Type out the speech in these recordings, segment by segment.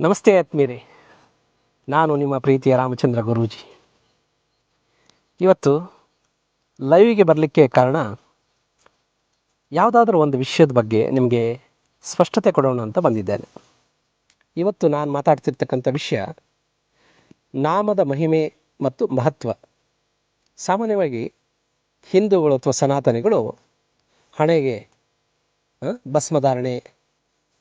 ನಮಸ್ತೆ ಆತ್ಮೀರಿ ನಾನು ನಿಮ್ಮ ಪ್ರೀತಿಯ ರಾಮಚಂದ್ರ ಗುರೂಜಿ. ಇವತ್ತು ಲೈವಿಗೆ ಬರಲಿಕ್ಕೆ ಕಾರಣ ಯಾವುದಾದ್ರೂ ಒಂದು ವಿಷಯದ ಬಗ್ಗೆ ನಿಮಗೆ ಸ್ಪಷ್ಟತೆ ಕೊಡೋಣ ಅಂತ ಬಂದಿದ್ದೇನೆ. ಇವತ್ತು ನಾನು ಮಾತಾಡ್ತಿರ್ತಕ್ಕಂಥ ವಿಷಯ ನಾಮದ ಮಹಿಮೆ ಮತ್ತು ಮಹತ್ವ. ಸಾಮಾನ್ಯವಾಗಿ ಹಿಂದೂಗಳು ಅಥವಾ ಸನಾತನಿಗಳು ಹಣೆಗೆ ಭಸ್ಮಧಾರಣೆ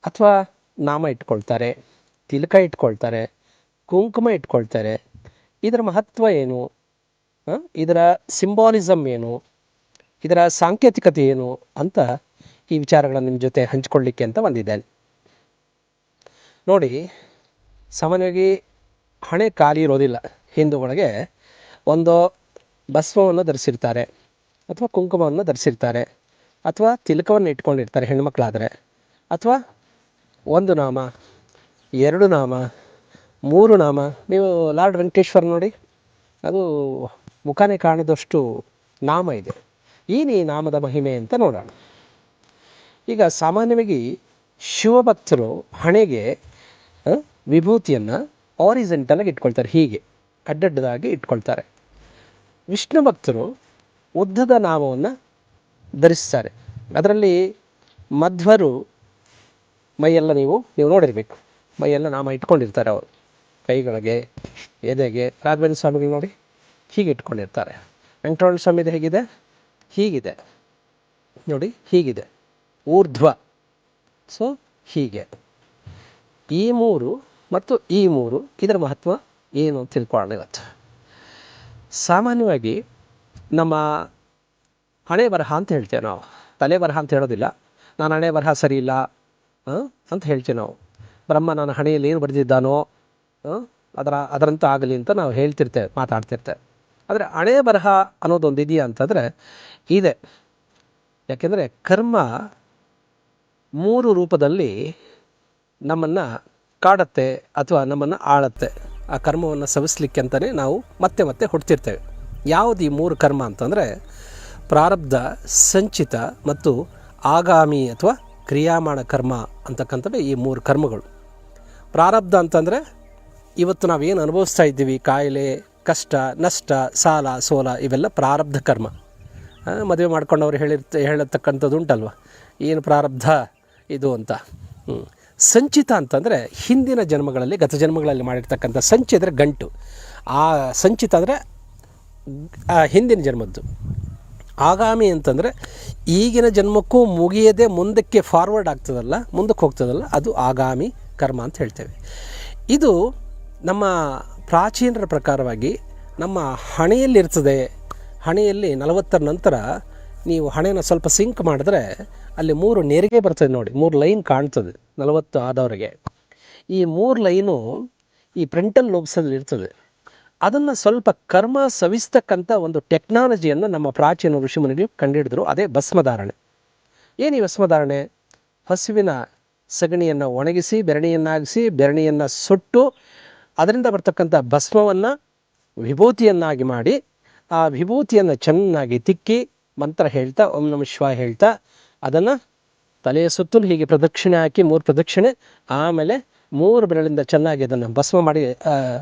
ಅಥವಾ ನಾಮ ಇಟ್ಕೊಳ್ತಾರೆ. ತಿಲಕ ಇಟ್ಕೊಳ್ತಾರೆ, ಕುಂಕುಮ ಇಟ್ಕೊಳ್ತಾರೆ. ಇದರ ಮಹತ್ವ ಏನು? ಇದರ ಸಿಂಬಾಲಿಸಮ್ ಏನು? ಇದರ ಸಾಂಕೇತಿಕತೆ ಏನು? ಅಂತ ಈ ವಿಚಾರಗಳನ್ನು ನಿಮ್ಮ ಜೊತೆ ಹಂಚಿಕೊಳ್ಳಿಕ್ಕೆ ಅಂತ ಬಂದಿದ್ದೇನೆ. ನೋಡಿ, ಸಾಮಾನ್ಯವಾಗಿ ಹಣೆ ಖಾಲಿ ಇರೋದಿಲ್ಲ. ಹಿಂದೂಗಳಿಗೆ ಒಂದು ಭಸ್ಮವನ್ನು ಧರಿಸಿರ್ತಾರೆ, ಅಥವಾ ಕುಂಕುಮವನ್ನು ಧರಿಸಿರ್ತಾರೆ, ಅಥವಾ ತಿಲಕವನ್ನು ಇಟ್ಕೊಂಡಿರ್ತಾರೆ ಹೆಣ್ಮಕ್ಳಾದರೆ ಅಥವಾ ಒಂದು ನಾಮ. ಎರಡು ನಾಮ, ಮೂರು ನಾಮ. ನೀವು ಲಾರ್ಡ್ ವೆಂಕಟೇಶ್ವರ ನೋಡಿ, ಅದು ಮುಖನೇ ಕಾಣದಷ್ಟು ನಾಮ ಇದೆ. ಏನು ಈ ನಾಮದ ಮಹಿಮೆ ಅಂತ ನೋಡೋಣ. ಈಗ ಸಾಮಾನ್ಯವಾಗಿ ಶಿವಭಕ್ತರು ಹಣೆಗೆ ವಿಭೂತಿಯನ್ನು ಆರಿಜೆಂಟಲಾಗಿ ಇಟ್ಕೊಳ್ತಾರೆ, ಹೀಗೆ, ಅಡ್ಡಡ್ಡದಾಗಿ ಇಟ್ಕೊಳ್ತಾರೆ. ವಿಷ್ಣು ಭಕ್ತರು ಉದ್ದದ ನಾಮವನ್ನು ಧರಿಸ್ತಾರೆ. ಅದರಲ್ಲಿ ಮಧ್ವರು ಮೈಯೆಲ್ಲ ನೀವು ನೀವು ನೋಡಿರಬೇಕು. ಮೈಯೆಲ್ಲ ನಾಮ ಇಟ್ಕೊಂಡಿರ್ತಾರೆ ಅವರು. ಕೈಗಳಿಗೆ, ಎದೆಗೆ. ರಾಘವೇಂದ್ರ ಸ್ವಾಮಿಗಳು ನೋಡಿ, ಹೀಗೆ ಇಟ್ಕೊಂಡಿರ್ತಾರೆ. ವೆಂಕಟರಮಣ ಸ್ವಾಮಿದು ಹೇಗಿದೆ? ಹೀಗಿದೆ. ನೋಡಿ, ಹೀಗಿದೆ. ಊರ್ಧ್ವ. ಸೊ ಹೀಗೆ. ಈ ಮೂರು ಮತ್ತು ಈ ಮೂರು ಇದರ ಮಹತ್ವ ಏನು ಅಂತ ತಿಳ್ಕೊಳ್ಳೋಣ ಇವತ್ತು. ಸಾಮಾನ್ಯವಾಗಿ ನಮ್ಮ ಹಣೆ ಬರಹ ಅಂತ ಹೇಳ್ತೇವೆ ನಾವು. ತಲೆ ಬರಹ ಅಂತ ಹೇಳೋದಿಲ್ಲ. ನಾನು ಹಣೆ ಬರಹ ಸರಿ ಇಲ್ಲ ಅಂತ ಹೇಳ್ತೇವೆ ನಾವು. ಬ್ರಹ್ಮ ನನ್ನ ಹಣೆಯಲ್ಲಿ ಏನು ಬರೆದಿದ್ದಾನೋ ಅದರ, ಅದರಂತ ಆಗಲಿ ಅಂತ ನಾವು ಹೇಳ್ತಿರ್ತೇವೆ, ಮಾತಾಡ್ತಿರ್ತೇವೆ. ಆದರೆ ಹಣೆ ಬರಹ ಅನ್ನೋದೊಂದು ಇದೆಯಾ ಅಂತಂದರೆ, ಇದೆ. ಯಾಕೆಂದರೆ ಕರ್ಮ ಮೂರು ರೂಪದಲ್ಲಿ ನಮ್ಮನ್ನು ಕಾಡತ್ತೆ ಅಥವಾ ನಮ್ಮನ್ನು ಆಳತ್ತೆ. ಆ ಕರ್ಮವನ್ನು ಸವಿಸ್ಲಿಕ್ಕೆ ಅಂತಲೇ ನಾವು ಮತ್ತೆ ಮತ್ತೆ ಹುಡ್ತಿರ್ತೇವೆ. ಯಾವುದು ಈ ಮೂರು ಕರ್ಮ ಅಂತಂದರೆ, ಪ್ರಾರಬ್ಧ, ಸಂಚಿತ ಮತ್ತು ಆಗಾಮಿ ಅಥವಾ ಕ್ರಿಯಾಮಾಣ ಕರ್ಮ ಅಂತಕ್ಕಂಥದ್ದು ಈ ಮೂರು ಕರ್ಮಗಳು. ಪ್ರಾರಬ್ಧ ಅಂತಂದರೆ ಇವತ್ತು ನಾವೇನು ಅನುಭವಿಸ್ತಾ ಇದ್ದೀವಿ, ಕಾಯಿಲೆ, ಕಷ್ಟ, ನಷ್ಟ, ಸಾಲ, ಸೋಲ, ಇವೆಲ್ಲ ಪ್ರಾರಬ್ಧ ಕರ್ಮ. ಮದುವೆ ಮಾಡ್ಕೊಂಡವ್ರು ಹೇಳಿರ್ತ, ಹೇಳತಕ್ಕಂಥದ್ದು ಉಂಟಲ್ವ? ಏನು ಪ್ರಾರಬ್ಧ ಇದು ಅಂತ? ಹ್ಞೂ ಸಂಚಿತ ಅಂತಂದರೆ ಹಿಂದಿನ ಜನ್ಮಗಳಲ್ಲಿ, ಗತ ಜನ್ಮಗಳಲ್ಲಿ ಮಾಡಿರ್ತಕ್ಕಂಥ ಸಂಚಿ ಅಂದರೆ ಗಂಟು. ಆ ಸಂಚಿತ ಅಂದರೆ ಹಿಂದಿನ ಜನ್ಮದ್ದು. ಆಗಾಮಿ ಅಂತಂದರೆ ಈಗಿನ ಜನ್ಮಕ್ಕೂ ಮುಗಿಯದೆ ಮುಂದಕ್ಕೆ ಫಾರ್ವರ್ಡ್ ಆಗ್ತದಲ್ಲ, ಮುಂದಕ್ಕೆ ಹೋಗ್ತದಲ್ಲ, ಅದು ಆಗಾಮಿ ಕರ್ಮ ಅಂತ ಹೇಳ್ತೇವೆ. ಇದು ನಮ್ಮ ಪ್ರಾಚೀನರ ಪ್ರಕಾರವಾಗಿ ನಮ್ಮ ಹಣೆಯಲ್ಲಿರ್ತದೆ. ಹಣೆಯಲ್ಲಿ ನಲವತ್ತರ ನಂತರ ನೀವು ಹಣೆಯನ್ನು ಸ್ವಲ್ಪ ಸಿಂಕ್ ಮಾಡಿದ್ರೆ ಅಲ್ಲಿ ಮೂರು ನೆರಿಗೆ ಬರ್ತದೆ ನೋಡಿ, ಮೂರು ಲೈನ್ ಕಾಣ್ತದೆ ನಲವತ್ತು ಆದವರಿಗೆ. ಈ ಮೂರು ಲೈನು ಈ ಪ್ರಿಂಟಲ್ ಲೋಬ್ಸಲ್ಲಿ ಇರ್ತದೆ. ಅದನ್ನು ಸ್ವಲ್ಪ ಕರ್ಮ ಸವಿಸ್ತಕ್ಕಂಥ ಒಂದು ಟೆಕ್ನಾಲಜಿಯನ್ನು ನಮ್ಮ ಪ್ರಾಚೀನ ಋಷಿಮುನಿಗಳು ಕಂಡುಹಿಡಿದ್ರು ಅದೇ ಭಸ್ಮಧಾರಣೆ. ಏನು ಈ ಭಸ್ಮಧಾರಣೆ? ಹಸುವಿನ ಸಗಣಿಯನ್ನು ಒಣಗಿಸಿ, ಬೆರಣಿಯನ್ನಾಗಿಸಿ, ಬೆರಣಿಯನ್ನು ಸುಟ್ಟು ಅದರಿಂದ ಬರ್ತಕ್ಕಂಥ ಭಸ್ಮವನ್ನು ವಿಭೂತಿಯನ್ನಾಗಿ ಮಾಡಿ, ಆ ವಿಭೂತಿಯನ್ನು ಚೆನ್ನಾಗಿ ತಿಕ್ಕಿ ಮಂತ್ರ ಹೇಳ್ತಾ, ಓಂ ನಮ ಶಿವ ಹೇಳ್ತಾ, ಅದನ್ನು ತಲೆಯ ಸುತ್ತಲೂ ಹೀಗೆ ಪ್ರದಕ್ಷಿಣೆ ಹಾಕಿ, ಮೂರು ಪ್ರದಕ್ಷಿಣೆ, ಆಮೇಲೆ ಮೂರು ಬೆರಳಿಂದ ಚೆನ್ನಾಗಿ ಅದನ್ನು ಭಸ್ಮ ಮಾಡಿ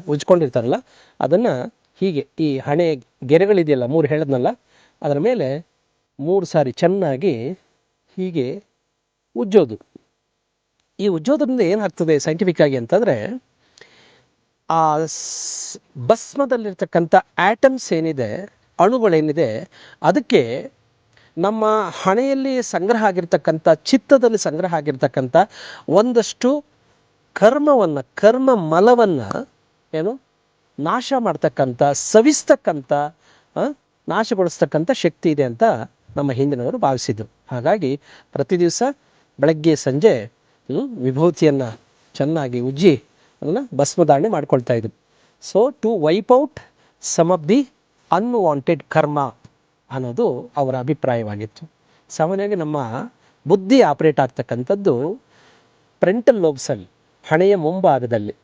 ಉಜ್ಕೊಂಡಿರ್ತಾರಲ್ಲ, ಅದನ್ನು ಹೀಗೆ ಈ ಹಣೆ ಗೆರೆಗಳಿದೆಯಲ್ಲ, ಮೂರು ಹೇಳಿದ್ನಲ್ಲ, ಅದರ ಮೇಲೆ ಮೂರು ಸಾರಿ ಚೆನ್ನಾಗಿ ಹೀಗೆ ಉಜ್ಜೋದು. ಈ ಉಜ್ಜೋದ್ರಿಂದ ಏನಾಗ್ತದೆ ಸೈಂಟಿಫಿಕ್ ಆಗಿ ಅಂತಂದರೆ, ಆ ಸ್- ಭಸ್ಮದಲ್ಲಿರ್ತಕ್ಕಂಥ ಆ್ಯಟಮ್ಸ್ ಏನಿದೆ ಅಣುಗಳೇನಿದೆ ಅದಕ್ಕೆ ನಮ್ಮ ಹಣೆಯಲ್ಲಿ ಸಂಗ್ರಹ ಆಗಿರ್ತಕ್ಕಂಥ, ಚಿತ್ತದಲ್ಲಿ ಸಂಗ್ರಹ ಆಗಿರ್ತಕ್ಕಂಥ ಒಂದಷ್ಟು ಕರ್ಮವನ್ನು, ಕರ್ಮ ಮಲವನ್ನು ಏನು, ನಾಶ ಮಾಡ್ತಕ್ಕಂಥ, ಸವಿಸ್ತಕ್ಕಂಥ ನಾಶಗೊಳಿಸ್ತಕ್ಕಂಥ ಶಕ್ತಿ ಇದೆ ಅಂತ ನಮ್ಮ ಹಿಂದಿನವರು ಭಾವಿಸಿದ್ರು. ಹಾಗಾಗಿ ಪ್ರತಿ ದಿವಸ ಬೆಳಗ್ಗೆ ಸಂಜೆ ವಿಭೂತಿಯನ್ನು ಚೆನ್ನಾಗಿ ಉಜ್ಜಿ ಅದನ್ನು ಭಸ್ಮಧಾರಣೆ ಮಾಡ್ಕೊಳ್ತಾ ಇದ್ರು. So to wipe out some of the unwanted karma ಅನ್ನೋದು ಅವರ ಅಭಿಪ್ರಾಯವಾಗಿತ್ತು. ಸಾಮಾನ್ಯವಾಗಿ ನಮ್ಮ ಬುದ್ಧಿ ಆಪ್ರೇಟ್ ಆಗ್ತಕ್ಕಂಥದ್ದು ಫ್ರಂಟಲ್ ಲೋಬ್ಸಲ್ಲಿ ಹಣೆಯ ಮುಂಭಾಗದಲ್ಲಿ.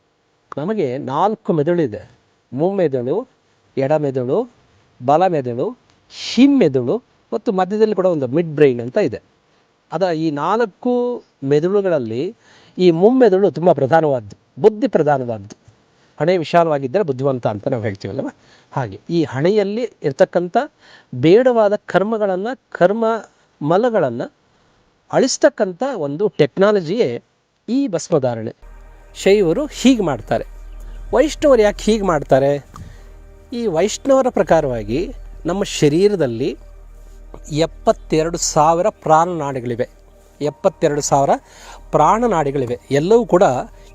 ನಮಗೆ ನಾಲ್ಕು ಮೆದುಳಿದೆ ಮುಮ್ಮೆದುಳು ಎಡಮೆದುಳು ಬಲಮೆದುಳು ಹಿಮ್ಮೆದುಳು ಮತ್ತು ಮಧ್ಯದಲ್ಲಿ ಕೂಡ ಒಂದು ಮಿಡ್ ಬ್ರೈನ್ ಅಂತ ಇದೆ. ಅದ ಈ ನಾಲ್ಕು ಮೆದುಳುಗಳಲ್ಲಿ ಈ ಮುಮ್ಮೆದುಳು ತುಂಬ ಪ್ರಧಾನವಾದ್ದು, ಬುದ್ಧಿ ಪ್ರಧಾನವಾದ್ದು. ಹಣೆ ವಿಶಾಲವಾಗಿದ್ದರೆ ಬುದ್ಧಿವಂತ ಅಂತ ನಾವು ಹೇಳ್ತೀವಲ್ವ ಹಾಗೆ, ಈ ಹಣೆಯಲ್ಲಿ ಇರ್ತಕ್ಕಂಥ ಬೇಡವಾದ ಕರ್ಮಗಳನ್ನು, ಕರ್ಮ ಮಲಗಳನ್ನು ಅಳಿಸ್ತಕ್ಕಂಥ ಒಂದು ಟೆಕ್ನಾಲಜಿಯೇ ಈ ಭಸ್ಮಧಾರಣೆ. ಶೈವರು ಹೀಗೆ ಮಾಡ್ತಾರೆ. ವೈಷ್ಣವರು ಯಾಕೆ ಹೀಗೆ ಮಾಡ್ತಾರೆ? ಈ ವೈಷ್ಣವರ ಪ್ರಕಾರವಾಗಿ ನಮ್ಮ ಶರೀರದಲ್ಲಿ ಎಪ್ಪತ್ತೆರಡು ಸಾವಿರ ಪ್ರಾಣನಾಡಿಗಳಿವೆ ಎಪ್ಪತ್ತೆರಡು ಸಾವಿರ ಪ್ರಾಣನಾಡಿಗಳಿವೆ ಎಲ್ಲವೂ ಕೂಡ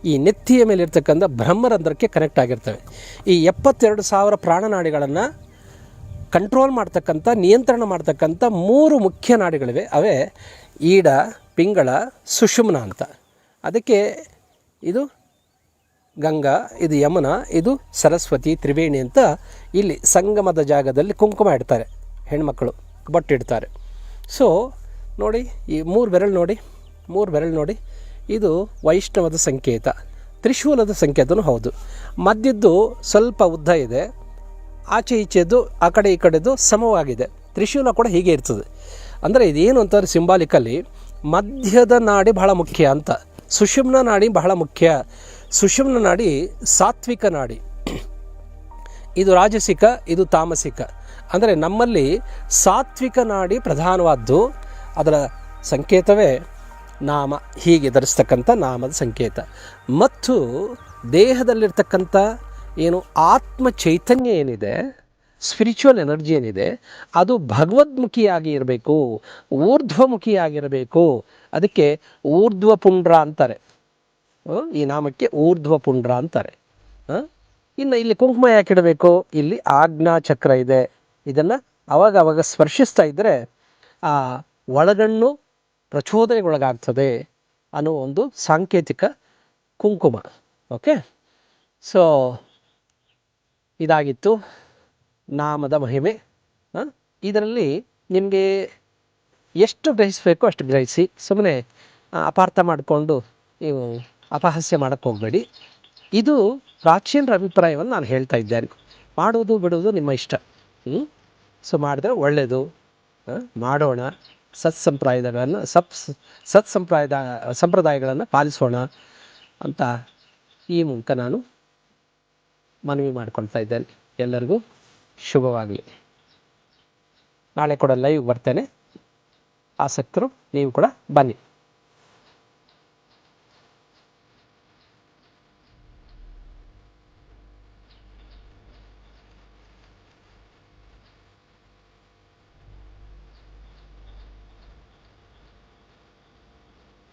ಈ ನೆತ್ತಿಯ ಮೇಲೆ ಇರ್ತಕ್ಕಂಥ ಬ್ರಹ್ಮರಂಧ್ರಕ್ಕೆ ಕನೆಕ್ಟ್ ಆಗಿರ್ತವೆ. ಈ ಎಪ್ಪತ್ತೆರಡು ಸಾವಿರ ಪ್ರಾಣನಾಡಿಗಳನ್ನು ಕಂಟ್ರೋಲ್ ಮಾಡ್ತಕ್ಕಂಥ, ನಿಯಂತ್ರಣ ಮಾಡ್ತಕ್ಕಂಥ ಮೂರು ಮುಖ್ಯ ನಾಡಿಗಳಿವೆ. ಅವೇ ಈಡ, ಪಿಂಗಳ, ಸುಷುಮ್ನ ಅಂತ. ಅದಕ್ಕೆ ಇದು ಗಂಗಾ, ಇದು ಯಮುನಾ, ಇದು ಸರಸ್ವತಿ, ತ್ರಿವೇಣಿ ಅಂತ ಇಲ್ಲಿ ಸಂಗಮದ ಜಾಗದಲ್ಲಿ ಕುಂಕುಮ ಇಡ್ತಾರೆ ಹೆಣ್ಮಕ್ಕಳು ಬೊಟ್ಟಿಡ್ತಾರೆ. ಸೊ ನೋಡಿ, ಈ ಮೂರು ಬೆರಳು ನೋಡಿ, ಮೂರು ಬೆರಳು ನೋಡಿ, ಇದು ವೈಷ್ಣವದ ಸಂಕೇತ, ತ್ರಿಶೂಲದ ಸಂಕೇತನೂ ಹೌದು. ಮಧ್ಯದ್ದು ಸ್ವಲ್ಪ ಉದ್ದ ಇದೆ, ಆಚೆ ಈಚೆದ್ದು, ಆ ಕಡೆ ಈ ಕಡೆದು ಸಮವಾಗಿದೆ. ತ್ರಿಶೂಲ ಕೂಡ ಹೀಗೆ ಇರ್ತದೆ. ಅಂದರೆ ಇದೇನು ಅಂತಾರೆ ಸಿಂಬಾಲಿಕಲ್ಲಿ ಮಧ್ಯದ ನಾಡಿ ಬಹಳ ಮುಖ್ಯ ಅಂತ. ಸುಷುಮ್ನ ನಾಡಿ ಬಹಳ ಮುಖ್ಯ. ಸುಷುಮ್ನ ನಾಡಿ ಸಾತ್ವಿಕ ನಾಡಿ. ಇದು ರಾಜಸಿಕ, ಇದು ತಾಮಸಿಕ. ಅಂದರೆ ನಮ್ಮಲ್ಲಿ ಸಾತ್ವಿಕ ನಾಡಿ ಪ್ರಧಾನವಾದ್ದು. ಅದರ ಸಂಕೇತವೇ ನಾಮ, ಹೀಗೆ ಧರಿಸ್ತಕ್ಕಂಥ ನಾಮದ ಸಂಕೇತ. ಮತ್ತು ದೇಹದಲ್ಲಿರ್ತಕ್ಕಂಥ ಏನು ಆತ್ಮ ಚೈತನ್ಯ ಏನಿದೆ ಸ್ಪಿರಿಚುವಲ್ ಎನರ್ಜಿ ಏನಿದೆ, ಅದು ಭಗವದ್ಮುಖಿಯಾಗಿ ಇರಬೇಕು, ಊರ್ಧ್ವಮುಖಿಯಾಗಿರಬೇಕು. ಅದಕ್ಕೆ ಊರ್ಧ್ವ ಪುಂಡ್ರ ಅಂತಾರೆ ಈ ನಾಮಕ್ಕೆ ಊರ್ಧ್ವ ಪುಂಡ್ರ ಅಂತಾರೆ ಇನ್ನು ಇಲ್ಲಿ ಕುಂಕುಮ ಯಾಕೆ ಇಡಬೇಕು? ಇಲ್ಲಿ ಆಜ್ಞಾ ಚಕ್ರ ಇದೆ. ಇದನ್ನು ಅವಾಗ ಅವಾಗ ಸ್ಪರ್ಶಿಸ್ತಾ ಇದ್ದರೆ ಆ ಒಳಗಣ್ಣು ಪ್ರಚೋದನೆಗೊಳಗಾಗ್ತದೆ ಅನ್ನೋ ಒಂದು ಸಾಂಕೇತಿಕ ಕುಂಕುಮ. ಓಕೆ ಸೊ ಇದಾಗಿತ್ತು ನಾಮದ ಮಹಿಮೆ. ಇದರಲ್ಲಿ ನಿಮಗೆ ಎಷ್ಟು ಗ್ರಹಿಸಬೇಕು ಅಷ್ಟು ಗ್ರಹಿಸಿ. ಸುಮ್ಮನೆ ಅಪಾರ್ಥ ಮಾಡಿಕೊಂಡು ನೀವು ಅಪಹಾಸ್ಯ ಮಾಡಕ್ಕೆ ಹೋಗಬೇಡಿ. ಇದು ಪ್ರಾಚೀನರ ಅಭಿಪ್ರಾಯವನ್ನು ನಾನು ಹೇಳ್ತಾ ಇದ್ದೇನೆ. ಮಾಡೋದು ಬಿಡೋದು ನಿಮ್ಮ ಇಷ್ಟ. ಹ್ಞೂ ಸೊ ಮಾಡಿದ್ರೆ ಒಳ್ಳೆಯದು ಮಾಡೋಣ ಸತ್ ಸಂಪ್ರದಾಯಗಳನ್ನು ಸಪ್ ಸತ್ ಸಂಪ್ರಾಯದ ಸಂಪ್ರದಾಯಗಳನ್ನು ಪಾಲಿಸೋಣ ಅಂತ ಈ ಮೂಲಕ ನಾನು ಮನವಿ ಮಾಡ್ಕೊಳ್ತಾ ಇದ್ದೇನೆ. ಎಲ್ಲರಿಗೂ ಶುಭವಾಗಲಿ. ನಾಳೆ ಕೂಡ ಲೈವ್ ಬರ್ತೇನೆ. ಆಸಕ್ತರು, ನೀವು ಕೂಡ ಬನ್ನಿ.